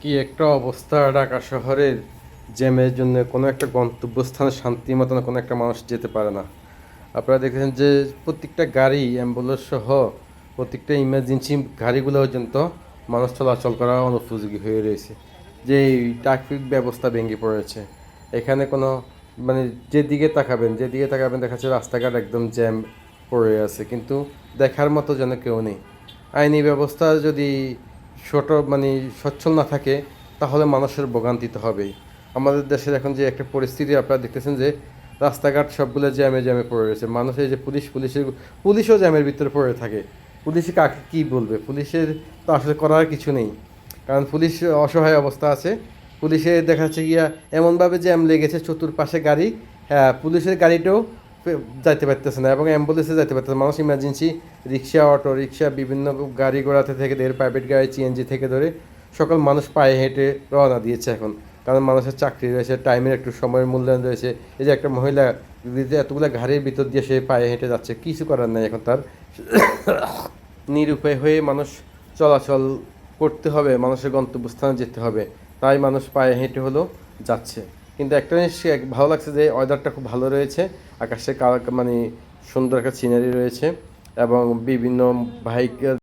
কি একটা অবস্থা ঢাকা শহরের জ্যামের জন্য কোনো একটা গন্তব্যস্থানে শান্তি মতন কোনো একটা মানুষ যেতে পারে না। আপনারা দেখেছেন যে প্রত্যেকটা গাড়ি অ্যাম্বুলেন্স সহ প্রত্যেকটা ইমার্জেন্সি গাড়িগুলো পর্যন্ত মানুষ চলাচল করা অনুপযোগী হয়ে রয়েছে। যে ট্রাফিক ব্যবস্থা ভেঙে পড়েছে। এখানে কোনো মানে যেদিকে তাকাবেন যেদিকে তাকাবেন দেখা যাচ্ছে রাস্তাঘাট একদম জ্যাম পড়ে আছে। কিন্তু দেখার মতো যেন কেউ নেই। আইনি ব্যবস্থা যদি ছোট মানে সচ্ছল না থাকে, তাহলে মানুষের ভোগান্তিতে হবেই। আমাদের দেশের এখন যে একটা পরিস্থিতি, আপনারা দেখতেছেন যে রাস্তাঘাট সবগুলো জ্যামে জ্যামে পড়ে রয়েছে। মানুষের যে পুলিশ, পুলিশের পুলিশও জ্যামের ভিতরে পড়ে থাকে। পুলিশে কাকে কী বলবে? পুলিশের তো আসলে করার কিছু নেই। কারণ পুলিশ অসহায় অবস্থা আছে। পুলিশে দেখা যাচ্ছে গিয়া, এমনভাবে জ্যাম লেগেছে, চতুর্পাশে গাড়ি। হ্যাঁ পুলিশের গাড়িটাও যাইতে পারতেছে না এবং অ্যাম্বুলেন্সে যাইতে পারতেছে মানুষ ইমার্জেন্সি রিক্সা অটো রিক্সা, বিভিন্ন গাড়ি ঘোড়াতে থেকে ধরে প্রাইভেট গাড়ি সিএনজি থেকে ধরে সকল মানুষ পায়ে হেঁটে রওনা দিয়েছে এখন। কারণ মানুষের চাকরি রয়েছে টাইমের একটু সময়ের মূল্যায়ন রয়েছে। এই যে একটা মহিলা এতগুলো গাড়ির ভিতর দিয়ে সে পায়ে হেঁটে যাচ্ছে, কিছু করার নাই এখন তার। নিরুপায় হয়ে মানুষ চলাচল করতে হবে, মানুষের গন্তব্যস্থানে যেতে হবে। তাই মানুষ পায়ে হেঁটে হলেও যাচ্ছে। কিন্তু একটা জিনিস ভালো লাগছে যে ওয়েদারটা খুব ভালো রয়েছে। আকাশে মানে সুন্দর একটা সিনারি রয়েছে এবং বিভিন্ন বাইক